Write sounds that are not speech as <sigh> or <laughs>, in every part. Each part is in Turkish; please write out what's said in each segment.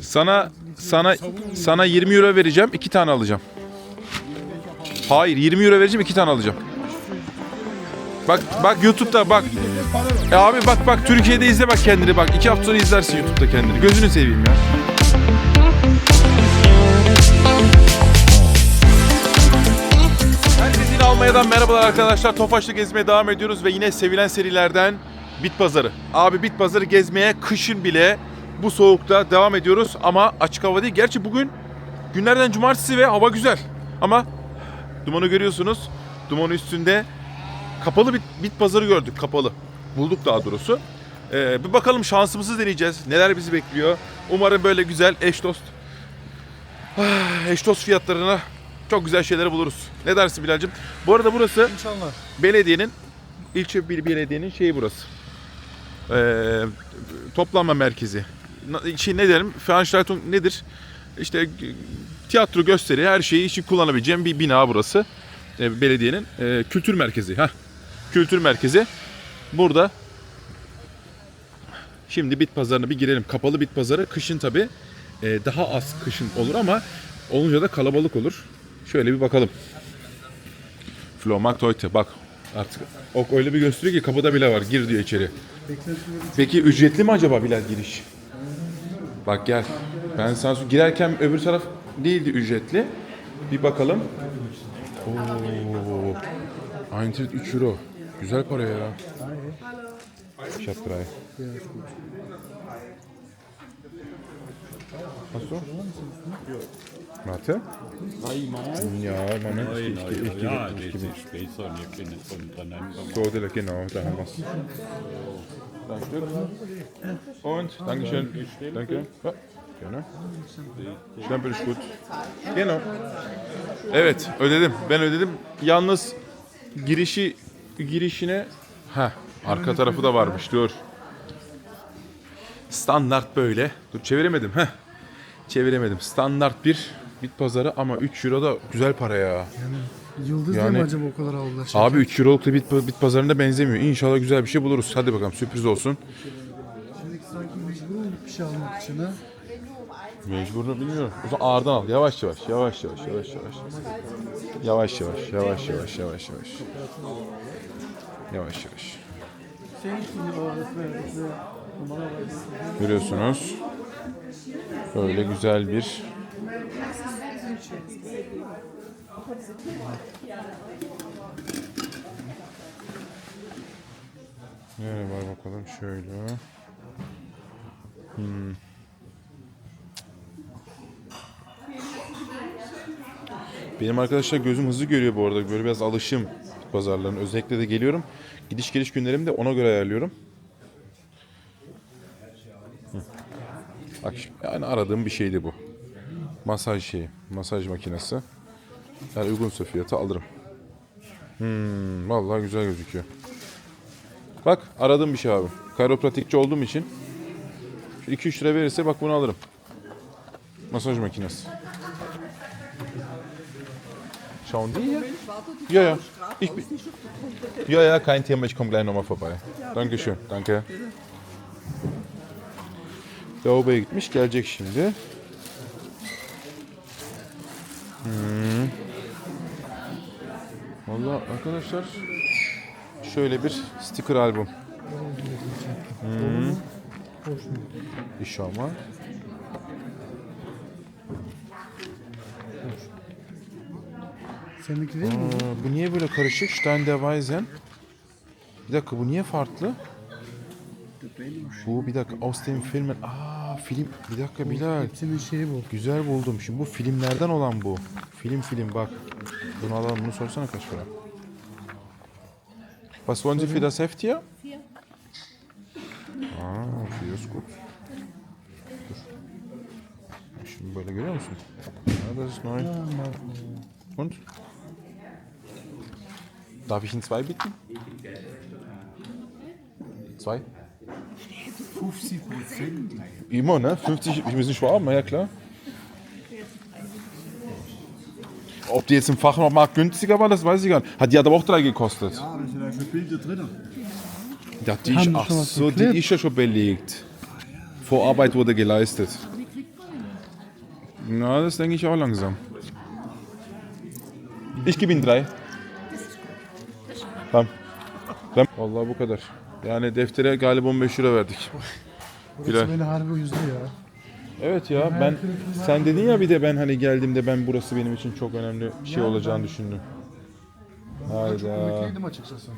Sana sana sana 20 euro vereceğim. iki tane alacağım. Hayır 20 euro vereceğim iki tane alacağım. Bak bak YouTube'da bak. E abi bak bak Türkiye'de izle bak kendini bak. iki hafta sonra izlersin YouTube'da kendini. Gözünü seveyim ya. Herkese yine Almanya'dan merhabalar arkadaşlar. Tofaş'ta gezmeye devam ediyoruz ve yine sevilen serilerden Bit Pazarı. Abi Bit Pazarı gezmeye kışın bile bu soğukta devam ediyoruz ama açık hava değil. Gerçi bugün günlerden cumartesi ve hava güzel. Ama dumanı görüyorsunuz. Dumanın üstünde kapalı bit, bit pazarı gördük kapalı. Bulduk daha doğrusu. Ee, bir bakalım şansımızı deneyeceğiz. Neler bizi bekliyor. Umarım böyle güzel eş dost ah, <sighs> eş dost fiyatlarına çok güzel şeyleri buluruz. Ne dersin Bilal'cim? Bu arada burası İnşallah. belediyenin ilçe bir belediyenin şeyi burası. Ee, toplanma merkezi. Şey ne derim? Veranstaltung nedir? İşte e, tiyatro gösteri her şeyi için kullanabileceğim bir bina burası. Ee, belediyenin e, kültür merkezi. Heh. Kültür merkezi. Burada Şimdi bit pazarına bir girelim. Kapalı bit pazarı kışın tabi daha az kışın olur ama olunca da kalabalık olur. Şöyle bir bakalım. Flohmarkt heute bak artık ok öyle bir gösteriyor ki kapıda bile var gir diyor içeri. Peki ücretli mi acaba Bilal giriş? Bak gel. Ben sana girerken öbür taraf değildi ücretli. Bir bakalım. Oo. Eintritt 3 euro. Güzel para ya. Ich hab drei. Hast du? Warte. Ja, Moment. Ich, ich, ich, ich, Ja, ich, ich, das ist besser, wir können es untereinander machen. So, genau, da haben wir es. Danke. Und, Dankeschön. Danke. Ja, gerne. Stempel ist gut. Genau. Evet, ödedim. Ben ödedim. Yalnız girişi girişine ha arka tarafı da varmış. Dur. Standart böyle. Dur çeviremedim. Heh. Çeviremedim. Standart bir bit pazarı ama 3 euro da güzel para ya. Yıldız Yani- mi acaba o kadar aldılar? Şey? Abi 3 euroluk da bit, bit pazarında benzemiyor. İnşallah güzel bir şey buluruz. Hadi bakalım sürpriz olsun. Şimdi sanki mecbur olduk bir şey almak için ha. Mecburunu bilmiyorum. O zaman ağırdan al. Yavaş yavaş, yavaş yavaş, yavaş yavaş. Yavaş yavaş, yavaş yavaş, yavaş yavaş. Yavaş yavaş. Görüyorsunuz. Böyle güzel bir Nereye var bakalım şöyle. Benim arkadaşlar gözüm hızlı görüyor bu arada. Böyle biraz alışım pazarlarına. Özellikle de geliyorum. Gidiş geliş günlerimi de ona göre ayarlıyorum. Hı. Bak yani aradığım bir şeydi bu. Masaj şeyi. Masaj makinesi. Yani uygunsa fiyatı alırım. Hmm, vallahi güzel gözüküyor. Bak aradığım bir şey abi. Kayropratikçi olduğum için 2-3 lira verirse bak bunu alırım. Masaj makinesi. Schauen die hier? Ja, ja. Ich bin... Ja, ja, kein Thema. Ich komme gleich nochmal vorbei. Dankeschön. Danke. Lavaboya gitmiş. Gelecek şimdi. Valla arkadaşlar şöyle bir sticker albüm. Hmm. İnşallah. Seninki değil mi? Bu niye böyle karışık? Stein der Weisen. Bir dakika bu niye farklı? Bu bir dakika aus dem Filmen. Aa film. Bir dakika Bilal. Hepsinin şeyi bu. Güzel buldum. Şimdi bu filmlerden olan bu. Film film bak. Bunu alalım. Bunu sorsana kaç para? Was wollen Sie für das Heft hier? Aa, vier ist gut. Dur. Şimdi böyle görüyor musun? Ja, das ist neu. Und? Darf ich Ihnen zwei bitten? Zwei? 50 Prozent. Immer, ne? 50, wir sind Schwaben, ja klar. Ob die jetzt im Fachmarkt günstiger war, das weiß ich gar nicht. Hat die hat aber auch drei gekostet. Ja, da sind ja schon Bilder drin. Ja, die ist, ach so, die ist ja schon belegt. Vorarbeit wurde geleistet. Na, das denke ich auch langsam. Ich gebe Ihnen drei. Tamam. Tamam. Vallahi bu kadar. Yani deftere galiba 15 euro verdik. Burası beni harbi üzdü ya. Evet ya ben sen dedin ya bir de ben hani geldiğimde ben burası benim için çok önemli şey olacağını düşündüm. Hayda. Ümitliydim açıkçası.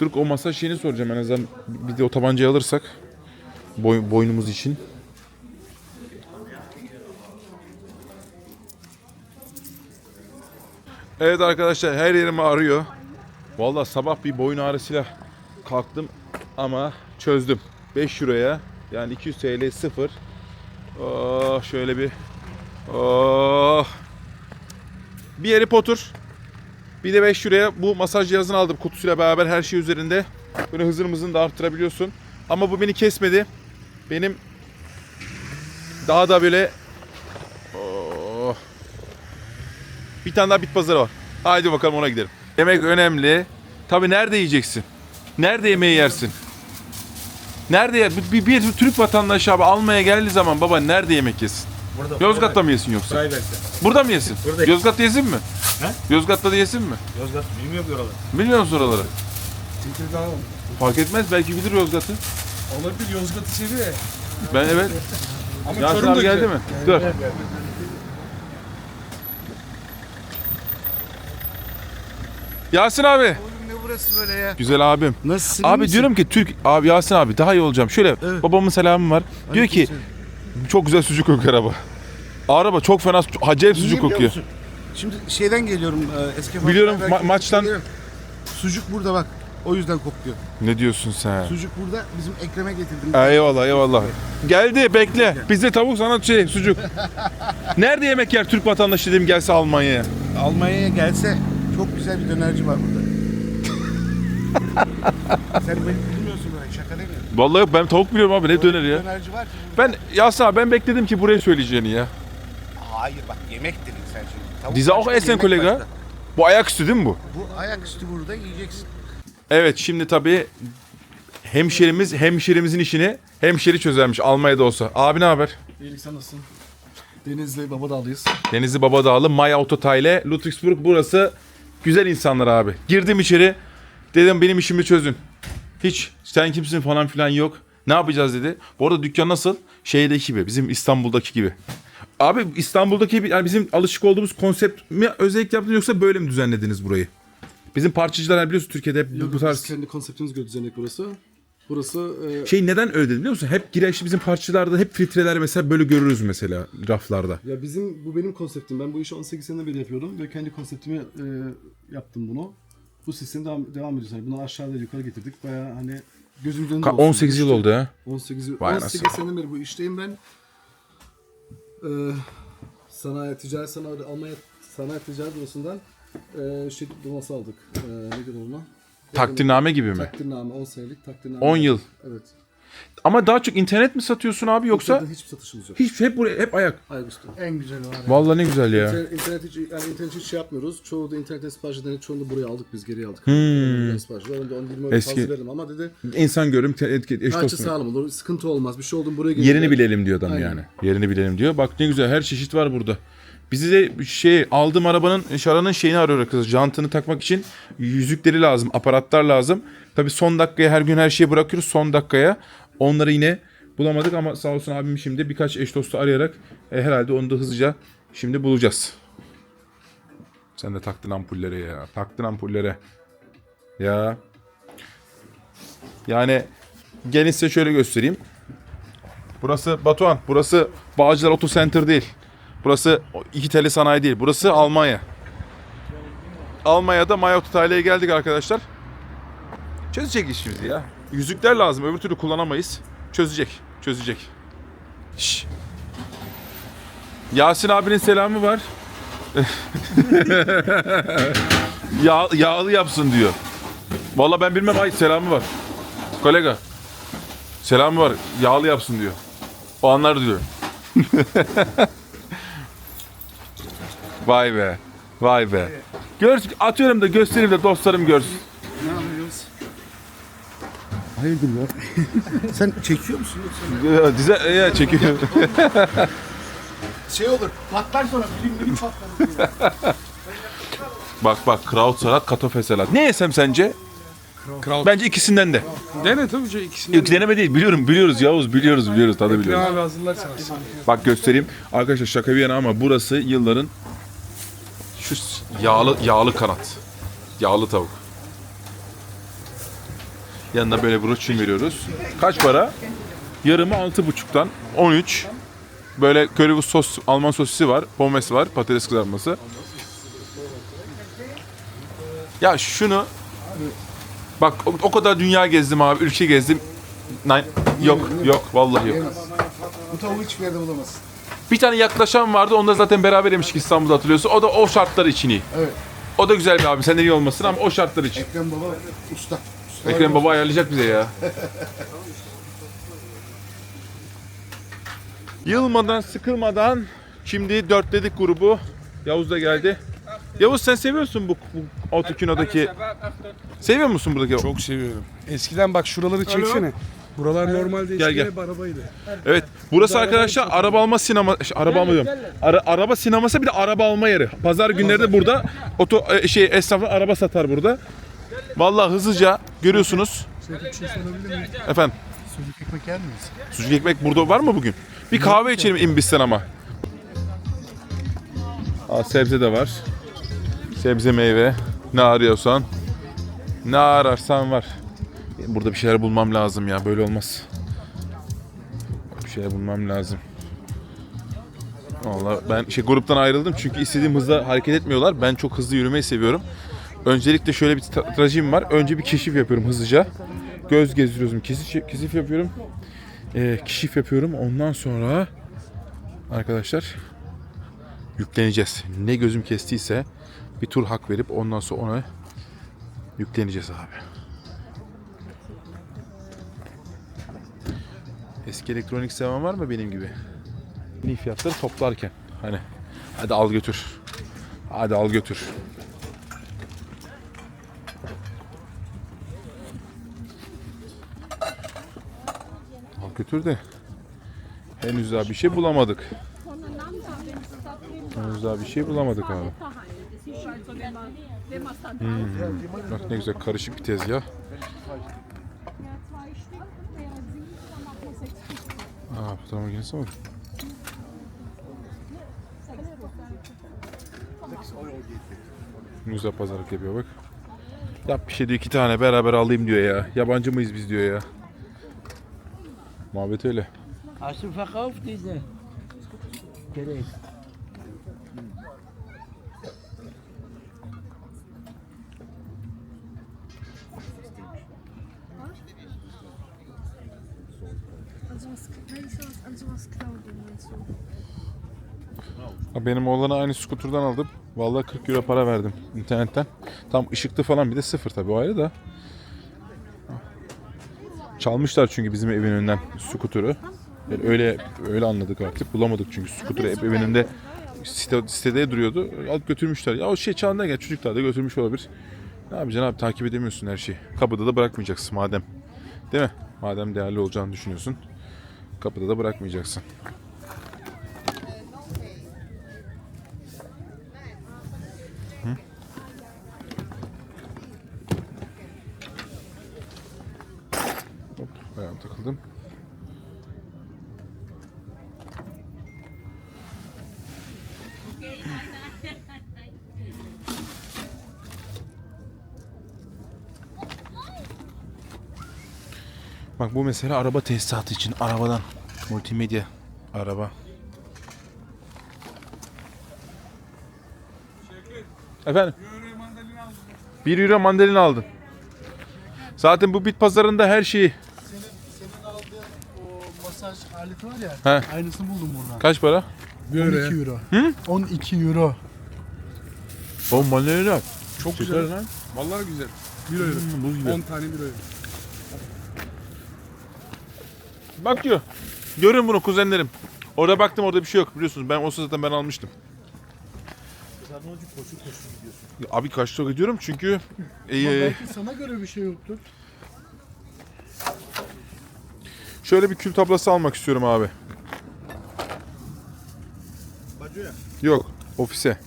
Dur o masaj şeyini soracağım en azından bir de o tabancayı alırsak boy, boynumuz için. Evet arkadaşlar her yerim ağrıyor. Vallahi sabah bir boyun ağrısıyla kalktım ama çözdüm. 5 euroya yani 200 TL sıfır. Oh, şöyle bir oh. Bir Harry Potter bir de 5 liraya bu masaj cihazını aldım kutusuyla beraber her şey üzerinde. Böyle hızını da arttırabiliyorsun. Ama bu beni kesmedi. Benim daha da böyle Oh. bir tane daha bit pazarı var. Haydi bakalım ona gidelim. Yemek önemli. Tabi nerede yiyeceksin? Nerede yemeği yersin? Nerede yer? Bir, bir, bir Türk vatandaşı abi almaya geldiği zaman baba nerede yemek yesin? Burada. Yozgat'ta mı yesin yoksa? Private. Burada mı yesin? Buradayım. Yozgat'ta yesin mi? He? Yozgat'ta da yesin mi? Yozgat bilmiyorum oraları. Bilmiyor musun oraları? Tekirdağ Fark etmez belki bilir Yozgat'ı. olabilir Yozgat'ı seviyor. Ben evet. Ama Yasin Çorum abi geldi mi? Dur. Yasin abi. Burası böyle ya? Güzel abim. Nasılsın? Abi diyorum ki Türk abi Yasin abi daha iyi olacağım. Şöyle Evet. babamın selamı var. Diyor ki çok güzel sucuk kokuyor araba. Araba çok fena acayip sucuk kokuyor. Şimdi şeyden geliyorum e, eski Biliyorum, ma- maçtan- geliyorum. Sucuk burada bak. O yüzden kokuyor. Ne diyorsun sen? Sucuk burada bizim Ekrem'e getirdim. Eyvallah eyvallah. Geldi bekle. Bizde tavuk sana şey sucuk. <laughs> Nerede yemek yer Türk vatandaşı dedim gelse Almanya'ya. Almanya'ya gelse çok güzel bir dönerci var burada. Sen beni bilmiyorsun böyle şaka değil mi? Vallahi ben tavuk biliyorum abi ne döner ya. Dönerci var ki. Ben Yasin abi ben bekledim ki buraya söyleyeceğini ya. Hayır bak yemek dedin sen şimdi. Tavuk auch başka, essen yemek. Bu ayaküstü değil mi bu? Bu ayaküstü burada yiyeceksin. Evet şimdi tabii hemşerimiz hemşerimizin işini hemşeri çözermiş Almanya'da olsa. Abi ne haber? İyilik sen nasılsın? Denizli Babadağlıyız. Denizli Babadağlı, Maya Autotay'le Ludwigsburg burası güzel insanlar abi. Girdim içeri dedim benim işimi çözün. Hiç sen kimsin falan filan yok. Ne yapacağız dedi. Bu arada dükkan nasıl? Şeydeki gibi bizim İstanbul'daki gibi. Abi İstanbul'daki yani bizim alışık olduğumuz konsept mi özellikle yaptınız yoksa böyle mi düzenlediniz burayı? Bizim parçacılar biliyorsun Türkiye'de hep bu, bu tarz Biz kendi konseptimiz göre düzenledik burası. Burası e, Şey neden öyle dedim biliyor musun? Hep girişte bizim parçalarda hep filtreler mesela böyle görürüz mesela raflarda. ya bizim bu benim konseptim. Ben bu işi 18 seneden beri yapıyorum ve kendi konseptimi e, yaptım bunu. Bu sistem devam, devam ediyor. Yani bunu aşağıda yukarı getirdik. Bayağı hani gözümüzün önünde Ka- olsun. 18 yıl İşte oldu ha. 18 yıl. Vay 18 anasını. seneden beri bu işteyim ben. E, sanayi, ticaret sanayi, Almanya Sanayi Ticaret Bürosu'ndan e, şey diploması aldık. E, ne diyor ona? Takdirname gibi mi? Takdirname, 10 senelik takdirname. 10 yıl. Evet. Ama daha çok internet mi satıyorsun abi yoksa Yoksa hiçbir satışımız yok. hiç hep buraya hep ayak. Ayaküstü. En güzeli var. ya. Vallahi ne güzel ya. İnternet, internet hiç, yani internet hiç şey yapmıyoruz. Çoğu da internetten sipariş edenleri çoğunu da buraya aldık biz geri aldık. Hmm. Sipariş. Ben de onu bilmem Eski- fazla veririm ama dedi İnsan görüm te- etki eş kaçı dost mu? sağlam olur, sıkıntı olmaz. Bir şey oldu mu buraya gelir. Yerini bilelim diyor adam Aynen. yani. Yerini bilelim diyor. Bak ne güzel her çeşit var burada. Bizi de şey aldığım arabanın şaranın şeyini arıyor kız. Jantını takmak için yüzükleri lazım, aparatlar lazım. Tabi son dakikaya her gün her şeyi bırakıyoruz son dakikaya. Onları yine bulamadık ama sağ olsun abim şimdi birkaç eş dostu arayarak e, herhalde onu da hızlıca şimdi bulacağız. Sen de taktın ampullere ya. Taktın ampullere. Ya. Yani gelin size şöyle göstereyim. Burası Batuhan. Burası Bağcılar Auto Center değil. Burası iki tele sanayi değil. Burası Almanya. Almanya'da Maya Autotay'la geldik arkadaşlar. Çözecek işimizi ya. Yüzükler lazım. Öbür türlü kullanamayız. Çözecek. Çözecek. Şş. Yasin abinin selamı var. <laughs> Yağ, yağlı yapsın diyor. Vallahi ben bilmem. Ay selamı var. Kolega. Selamı var. Yağlı yapsın diyor. O anlar diyor. <laughs> Vay be. Vay be. Gör, atıyorum da göstereyim de dostlarım görsün. Hayırdır ya? <laughs> Sen çekiyor musun yoksa? Dize ya çekiyor. Şey olur, patlar sonra film film patlar. <laughs> bak bak kraut salat, katofe salat. Ne yesem sence? Bence ikisinden de. Dene tabii ki ikisini. Yok deneme değil biliyorum biliyoruz Yavuz biliyoruz biliyoruz tadı biliyoruz. abi hazırlarsan. Bak göstereyim. Arkadaşlar şaka bir yana ama burası yılların şu yağlı yağlı kanat. Yağlı tavuk. Yanına böyle broçin veriyoruz. Kaç para? Yarımı 6,5'tan 13. Böyle köri sos, Alman sosisi var, pommes var, patates kızartması. Ya şunu Bak o, o kadar dünya gezdim abi, ülke gezdim. Nein, yok, yok, vallahi yok. Bu tavuğu hiçbir yerde bulamazsın. Bir tane yaklaşan vardı. Da zaten beraber yemiştik İstanbul'da hatırlıyorsun. O da o şartlar için iyi. Evet. O da güzel bir abi. Senden iyi olmasın ama o şartlar için. Ekrem Baba usta. Ekrem Baba ayarlayacak bize ya. Yılmadan, sıkılmadan şimdi dörtledik grubu. Yavuz da geldi. Yavuz sen seviyorsun bu, bu Autokino'daki... Seviyor musun buradaki? Çok seviyorum. Eskiden bak şuraları çeksene. Buralar normalde Gel, eskiden gel. hep arabaydı. Evet. Burası arkadaşlar araba alma sinema şey, araba alma diyorum. Ara- araba sineması bir de araba alma yeri. Pazar günleri de burada oto e, şey esnaflar araba satar burada. Vallahi hızlıca görüyorsunuz. Şöyle bir şey sorabilir miyim? Efendim Sucuk ekmek yer miyiz? sucuk ekmek burada var mı bugün? Bir kahve içelim imbisten ama. Aa, sebze de var. Sebze meyve. Ne arıyorsan. Ne ararsan var. Burada bir şeyler bulmam lazım ya. Böyle olmaz. Bir şeyler bulmam lazım. Vallahi ben şey gruptan ayrıldım çünkü istediğim hızda hareket etmiyorlar. Ben çok hızlı yürümeyi seviyorum. Öncelikle şöyle bir tra- trajim var. Önce bir keşif yapıyorum hızlıca. Göz gezdiriyorum. Keşif, keşif yapıyorum. Ee, keşif yapıyorum. Ondan sonra arkadaşlar yükleneceğiz. Ne gözüm kestiyse bir tur hak verip ondan sonra ona yükleneceğiz abi. Eski elektronik seven var mı benim gibi? Yeni fiyatları toplarken. Hani hadi al götür. Hadi al götür. Al götür de. Henüz daha bir şey bulamadık. Henüz daha bir şey bulamadık abi. Hmm. Bak ne güzel karışık bir tezgah. Aa fotoğraf makinesi var. Güzel pazarlık yapıyor bak. Yap bir şey diyor iki tane beraber alayım diyor ya. Yabancı mıyız biz diyor ya. Muhabbet öyle. Du verkauft diese Gerät? Benim oğlana aynı skuturdan aldım. Vallahi 40 euro para verdim internetten. Tam ışıklı falan bir de sıfır tabii o ayrı da. Çalmışlar çünkü bizim evin önünden skuturu. Yani öyle öyle anladık artık. Bulamadık çünkü skuturu hep evin önünde site, sitede duruyordu. Alıp götürmüşler. Ya o şey çalına gel çocuklar da götürmüş olabilir. Ne yapacaksın abi takip edemiyorsun her şeyi. Kapıda da bırakmayacaksın madem. Değil mi? Madem değerli olacağını düşünüyorsun. Kapıda da bırakmayacaksın. Bu mesela araba tesisatı için arabadan multimedya araba. Efendim? 1 euro mandalina aldın. Zaten bu bit pazarında her şeyi Senin aldığın o masaj aleti var ya. He. Aynısını buldum buradan. kaç para? 12 euro. Hı? 12 euro. O mandalina. Çok Süper güzel. lan. Vallahi güzel. 1 euro. Hmm, buz gibi. 10 tane 1 euro. Bak diyor. Görün bunu kuzenlerim. Orada baktım orada bir şey yok biliyorsunuz. Ben o sırada zaten ben almıştım. Ya Abi kaçta gidiyorum çünkü Ama e, belki sana göre bir şey yoktur. Şöyle bir kül tablası almak istiyorum abi. Yok, ofise.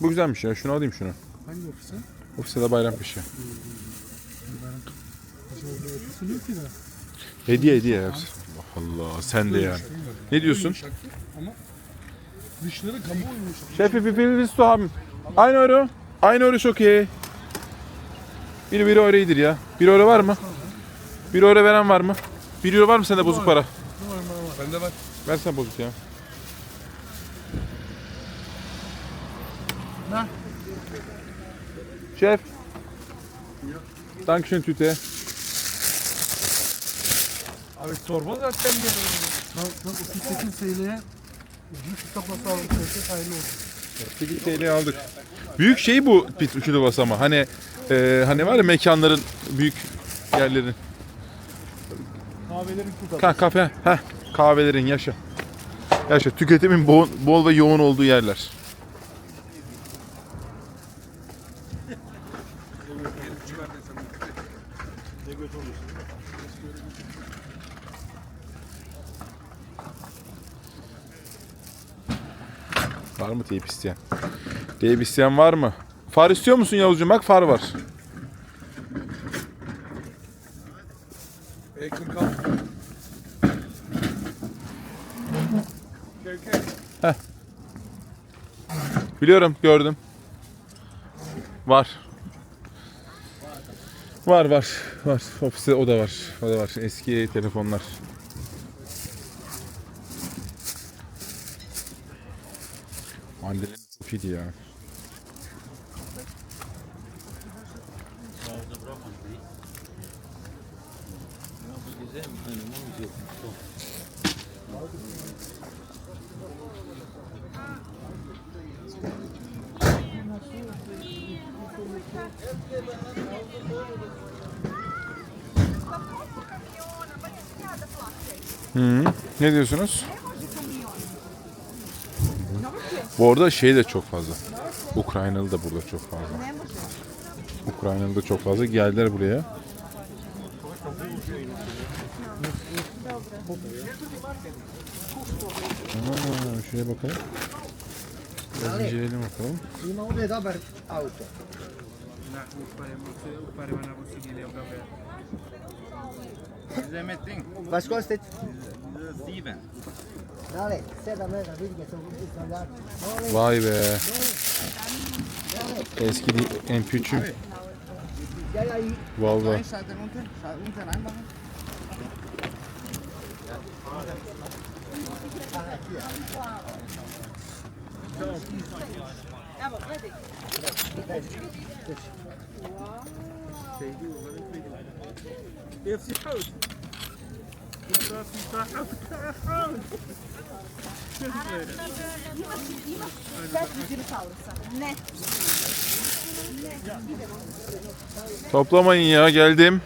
Bu güzelmiş ya. Şunu alayım şunu. Hangi ofise? Ofise de bayram pişi. Ofisi yok ki de. Hediye hediye hepsi. Allah Allah sen de yani. Ne diyorsun? Ama dışları kamu uymuş. Şefi bir bir abim. Aynı euro. Aynı euro çok iyi. Bir bir euro iyidir ya. Bir euro var mı? Bir euro veren var mı? Bir euro var mı sende bozuk para? Bende var. Versen bozuk ya. Ne? Şef. Dankeschön Tüte. Abi torba zaten bir Tam, tam 38 TL'ye bir tablası aldım. Teyze hayırlı olsun. 8 TL aldık. Büyük şey bu pit üçlü bas ama. Hani e, hani var ya mekanların büyük yerlerin. Kahvelerin kutu. Ka kafe. Heh. Kahvelerin yaşa. Yaşa. Tüketimin bol, bol ve yoğun olduğu yerler. Teyip isteyen? Teyip isteyen var mı? Far istiyor musun Yavuzcuğum? Bak far var. Biliyorum, gördüm. Var. Var var var. Ofiste o da var. O da var. Eski telefonlar. Mahallenin çok iyiydi ya. Hı, ne diyorsunuz? Bu arada şey de çok fazla. Ukraynalı da burada çok fazla. Ukraynalı da çok fazla geldiler buraya. Aa, şuraya bakalım. Biraz inceleyelim bakalım. Was kostet? Dale, Vay be. Eski MP3'üm. Ja, ja, Toplamayın ya geldim.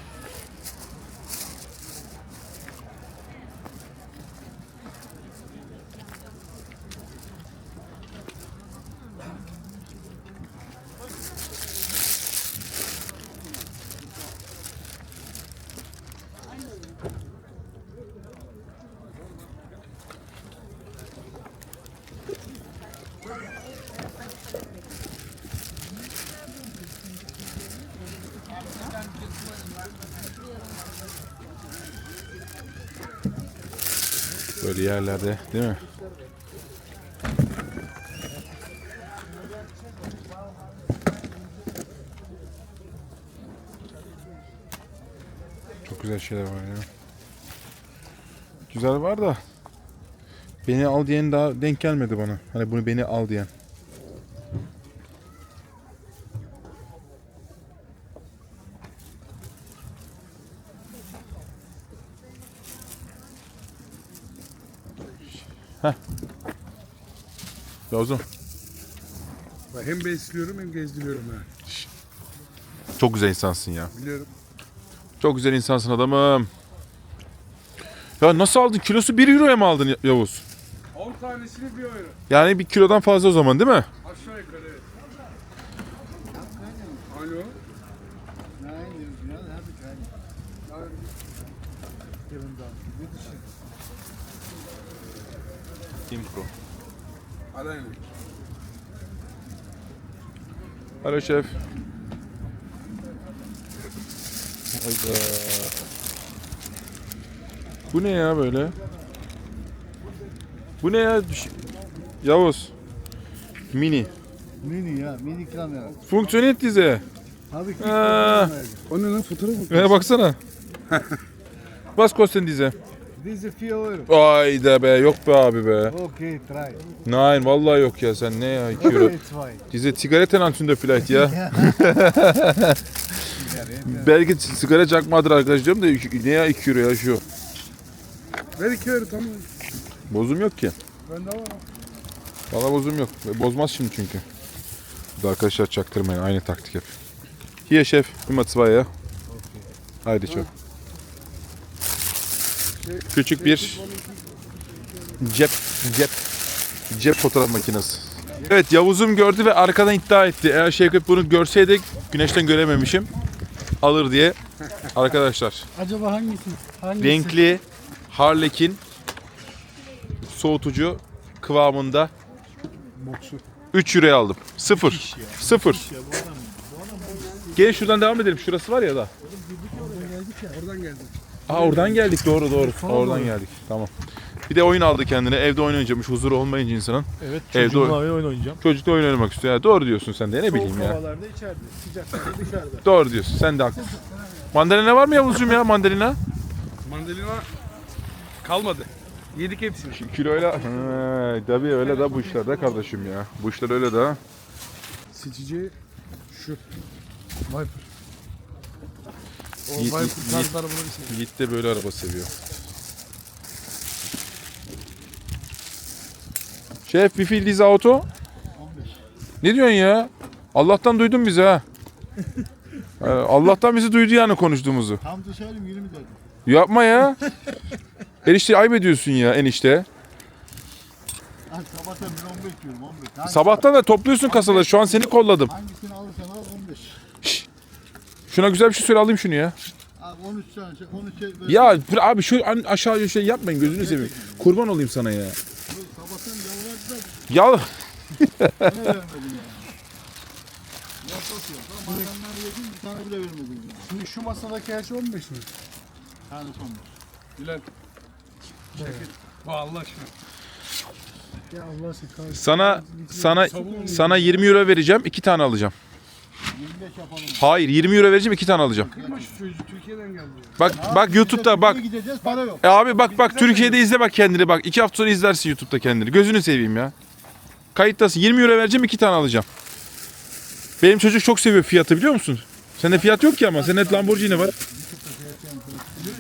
Yerlerde değil mi? Çok güzel şeyler var ya. Güzel var da beni al diyen daha denk gelmedi bana. Hani bunu beni al diyen. Yavuzum. Hem besliyorum hem gezdiriyorum ha. Çok güzel insansın ya. Biliyorum. Çok güzel insansın adamım. Ya nasıl aldın? Kilosu 1 euroya mı aldın Yavuz? 10 tanesini bir euro. Yani bir kilodan fazla o zaman değil mi? Aşağı yukarı evet. Alo. Nein, ja, habe ich rein. Team Pro. Aynen. Alo şef. Hayda. Bu ne ya böyle? Bu ne ya? Yavuz. Mini. Mini ya, mini kamera. Funktioniert diese. Tabii ki. Aa, O ne lan fotoğraf mı? ya baksana. <laughs> Was kosten diese? Diese 4 euro. Ayda be yok be abi be. Okay, try. Nein vallahi yok ya sen ne ya 2 <laughs> euro. Okay, zwei. Diese Zigarettenanzünder vielleicht ya. <laughs> Belki sigara çakmadır arkadaş diyorum da ne ya 2 euro ya şu. Ver iki euro tamam. Bozum yok ki. Bende var. Valla bozum yok. Bozmaz şimdi çünkü. Bu da arkadaşlar çaktırmayın. Aynı taktik hep. Hier şef. Immer zwei ya. Haydi çok. Küçük bir cep cep cep fotoğraf makinesi. Evet Yavuz'um gördü ve arkadan iddia etti. Eğer Şevket bunu görseydik güneşten görememişim. Alır diye. Arkadaşlar Acaba hangisi? Hangisi? renkli Harlekin soğutucu kıvamında 3 euroya aldım. Sıfır. Sıfır. Gelin şuradan devam edelim. Şurası var ya da. Oradan geldi. Aa oradan geldik doğru doğru. Oradan geldik. Tamam. Bir de oyun aldı kendine. Evde oynayacakmış. Huzuru olmayınca insanın. Evet. Evde çocuğumla oyun. oynayacağım. Çocukla oyun oynamak istiyor. Ya, doğru diyorsun sen de. Ne bileyim ya. havalarda içeride. Sıcaklarda dışarıda. Doğru diyorsun. Sen de haklısın. Mandalina var mı Yavuzcuğum ya mandalina? Mandalina kalmadı. Yedik hepsini. Kiloyla. He, tabii öyle de bu işlerde kardeşim ya. Bu işler öyle de. Seçici şu. Viper. O Yi- Viper yi- tarzı arabaları seviyorum. Yiğit de böyle araba seviyor. Şef wie viel diese Auto? Ne diyorsun ya? Allah'tan duydun bizi ha. <laughs> Ee, Allah'tan bizi duydu yani konuştuğumuzu. Tam da söyleyeyim 20 dedim. Yapma ya. <laughs> Enişte ayıp ediyorsun ya enişte. Ha, sabahtan ben 15 diyorum 15. Hangi- Sabahtan da topluyorsun kasaları. Şu an seni kolladım. Hangisini 15. Şuna güzel bir şey söyle alayım şunu ya. Abi 13 tane şey, 13 şey böyle. Ya abi şu an aşağı şey yapmayın gözünü seveyim. Kurban olayım sana ya. Sabahtan yalvardı da Ya ne vermedin ya. <laughs> Yok. Bir tane bile vermedin ya. Şimdi şu masadaki her şey 15 mi? Tane son. Bülent. Şevket. Allah aşkına. Ya Allah aşkına. sana sana sana 20 euro vereceğim. iki tane alacağım. 25 yapalım. Hayır 20 euro vereceğim iki tane alacağım. Kırma şu çocuğu Türkiye'den geldi. ya. Bak bak YouTube'da bak. Nereye gideceğiz para yok. E abi bak bak Türkiye'de izle bak kendini bak. iki hafta sonra izlersin YouTube'da kendini. Gözünü seveyim ya. Kayıttasın. 20 euro vereceğim iki tane alacağım. Benim çocuk çok seviyor fiyatı biliyor musun? Sende fiyat yok ki ama. Senin Lamborghini var.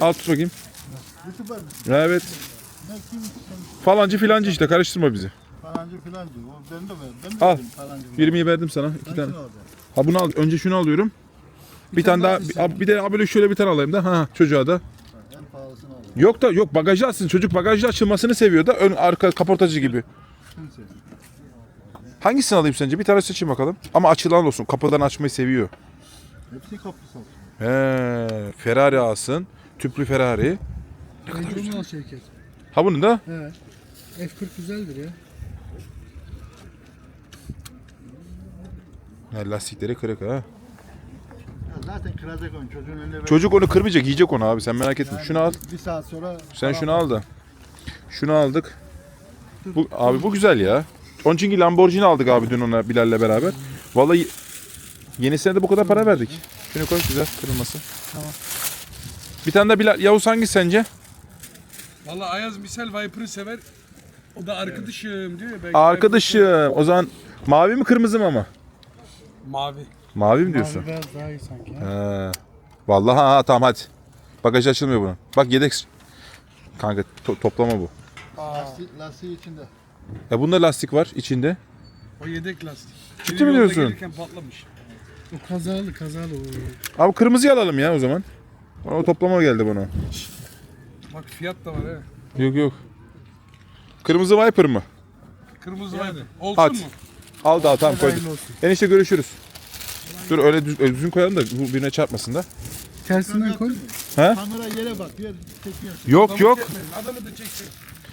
Al tut bakayım. YouTuber? Evet. Ne kim? Falancı filancı işte karıştırma bizi. Falancı filan diyor. O ben de ver. Ben Al. verdim falancı. 20'yi verdim sana. iki tane. Hangisini alacaksın? Ha bunu al. Önce şunu alıyorum. Bir, tane daha. Bir, bir de ha böyle şöyle bir tane alayım da. Ha çocuğa da. En pahalısını al. Yok da yok bagajı açsın. Çocuk bagajlı açılmasını seviyor da ön arka kaportacı gibi. Hangisini alayım sence? Bir tane seçeyim bakalım. Ama açılan olsun. Kapıdan açmayı seviyor. Hepsi kapısı olsun. He, Ferrari alsın. Tüplü Ferrari. Bence onu al Şevket. Ha bunu da. He. F40 güzeldir ya. Ha, lastikleri kırık ha. Ya zaten kıracak onu çocuğun ver. Çocuk onu kırmayacak. Yiyecek onu abi. Sen merak etme. Şunu al. Bir saat sonra Sen şunu al da. Şunu aldık. Bu, abi bu güzel ya. Onun çünkü Lamborghini aldık abi dün ona Bilal'le beraber. Vallahi yenisine de bu kadar para verdik. Şunu koy güzel kırılması. Tamam. Bir tane de Bilal. Yavuz hangisi sence? Valla Ayaz misal Viper'ı sever. O da arkadaşım diyor ya. Belki Arkadaşım. O zaman mavi mi kırmızı mı ama? Mavi. Mavi mi diyorsun? Mavi beyaz daha iyi sanki. ya. He. Vallahi ha, ha tamam hadi. Bagaj açılmıyor bunun. Bak yedek. Kanka to- toplama bu. lastik, lastiği içinde. Ya bunda lastik var içinde. O yedek lastik. Ciddi mi yolda diyorsun? Gelirken patlamış. O kazalı kazalı o. Abi kırmızıyı alalım ya o zaman. O toplama geldi bana. Bak fiyat da var he. Yok yok. Kırmızı Viper mı? Kırmızı Viper. Olsun Hadi. mu? Al da al tamam olsun. Enişte görüşürüz. Dur öyle düz, öyle düzgün koyalım da bu birine çarpmasın da. Tersinden koy. He? Kamera yere bak. Yer çekiyor. Yok yok. Adamı da çeksin.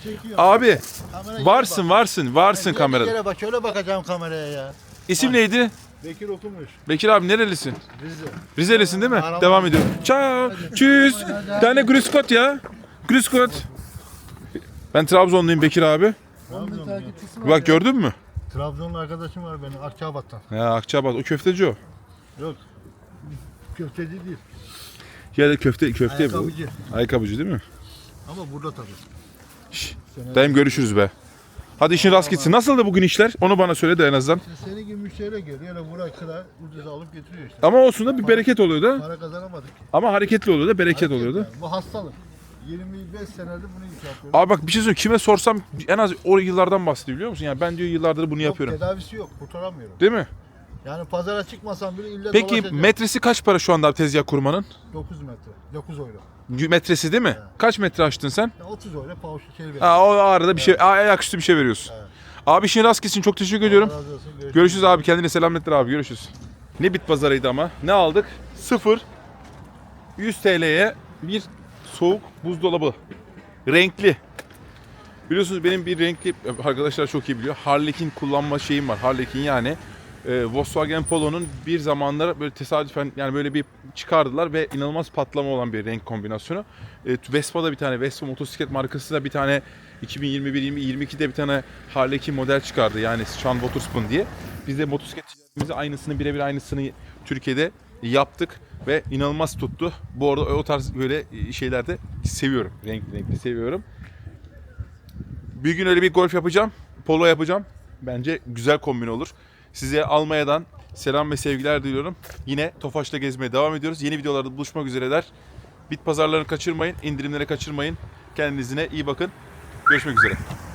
Çekiyor. Abi varsın bak. varsın varsın bir kamerada. kere bak şöyle bakacağım kameraya ya. İsim neydi? Bekir okumuş. Bekir abi nerelisin? Rize. Rizelisin değil mi? Arama. Devam ediyorum. Tschüss. Deine Grüß Gott ya. Grüß Gott. Ben Trabzonluyum Bekir abi. Takipçisi var Bak gördün mü? Trabzonlu arkadaşım var benim Akçabat'tan. Ya Akçabat o köfteci o. Yok. Köfteci değil. Ya da köfte köfte. Ayakkabıcı. Ayakkabıcı değil mi? Ama burada tabii. Şş, Dayım görüşürüz be. Hadi işin rast gitsin. Nasıl da bugün işler? Onu bana söyle de en azından. İşte senin gibi müşteriler geliyor. Yani buraya kıra ucuz alıp getiriyor işte. Ama olsun da bir bereket oluyor da. Para kazanamadık. Ama hareketli oluyor da bereket Hareket oluyor da. yani. Bu hastalık. 25 senedir bunu iş yapıyorum. Abi bak bir şey söyleyeyim. Kime sorsam en az o yıllardan bahsediyor biliyor musun? Yani ben diyor yıllardır bunu Yok, yapıyorum. tedavisi yok. Kurtaramıyorum. Değil mi? Yani pazara çıkmasam bile illa Peki dolaşacağım. metresi kaç para şu anda abi tezgah kurmanın? 9 metre. 9 euro. Metresi değil mi? Kaç metre açtın sen? Ya 30 euro pahalı şey veriyor. Ha, o arada bir şey, ayaküstü bir şey veriyorsun. Abi işin rast gitsin. Çok teşekkür ediyorum. Allah razı olsun. Görüşürüz. Görüşürüz abi. Kendine selametler abi. Görüşürüz. Ne bit pazarıydı ama. Ne aldık? 0 100 TL'ye bir soğuk buzdolabı. Renkli. Biliyorsunuz benim bir renkli arkadaşlar çok iyi biliyor. Harlequin kullanma şeyim var. Harlequin yani e, Volkswagen Polo'nun bir zamanlar böyle tesadüfen yani böyle bir çıkardılar ve inanılmaz patlama olan bir renk kombinasyonu. E, Vespa'da bir tane Vespa motosiklet markası da bir tane 2021-2022'de bir tane Harlequin model çıkardı. Yani Sean Waterspoon diye. Biz de motosikletçilerimize aynısını birebir aynısını Türkiye'de yaptık ve inanılmaz tuttu. Bu arada o tarz böyle şeylerde seviyorum. Renkli renkli seviyorum. Bir gün öyle bir golf yapacağım. Polo yapacağım. Bence güzel kombin olur. Size Almanya'dan selam ve sevgiler diliyorum. Yine Tofaş'ta gezmeye devam ediyoruz. Yeni videolarda buluşmak üzereler. Bit pazarlarını kaçırmayın, indirimlere kaçırmayın. Kendinize iyi bakın. Görüşmek üzere.